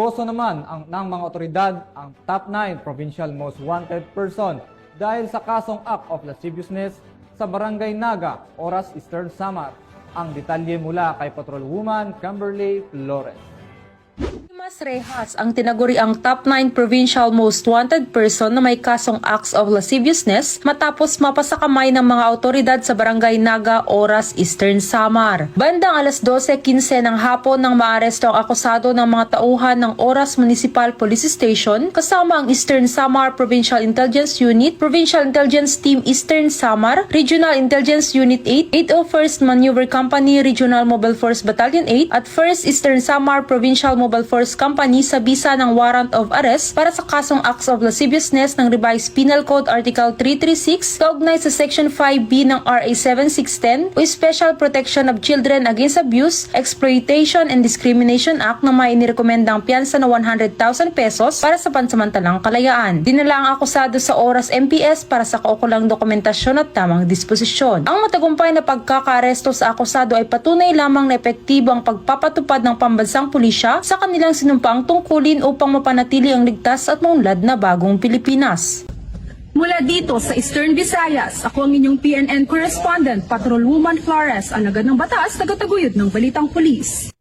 Inakboso naman ang, ng mga otoridad ang top 9 provincial most wanted person dahil sa kasong act of lasciviousness sa Barangay Naga, Oras Eastern Samar. Ang detalye mula kay Patrolwoman Kimberly Flores. Mas Rehas ang tinaguri ang top 9 provincial most wanted person na may kasong acts of lasciviousness matapos mapasakamay ng mga autoridad sa barangay Naga, Oras, Eastern Samar. Bandang alas 12.15 ng hapon nang maaresto ang akusado ng mga tauhan ng Oras Municipal Police Station kasama ang Eastern Samar Provincial Intelligence Unit, Provincial Intelligence Team Eastern Samar, Regional Intelligence Unit 8, 801st Maneuver Company Regional Mobile Force Battalion 8 at 1st Eastern Samar Provincial Mobile Force Company sa bisa ng warrant of arrest para sa kasong acts of lasciviousness ng Revised Penal Code Article 336 kaugnay sa Section 5B ng RA 7610 o Special Protection of Children Against Abuse, Exploitation and Discrimination Act na may inirekomendang piyansa na 100,000 pesos para sa pansamantalang kalayaan. Dinala ang akusado sa oras MPS para sa kaukulang dokumentasyon at tamang disposisyon. Ang matagumpay na pagkakaaresto sa akusado ay patunay lamang na epektibo ang pagpapatupad ng pambansang pulisya sa kanilang sinumpaang tungkulin upang mapanatili ang ligtas at maunlad na bagong Pilipinas. Mula dito sa Eastern Visayas, ako ang inyong PNN correspondent, Patrolwoman Flores, alagad ng batas, tagataguyod ng Balitang Pulis.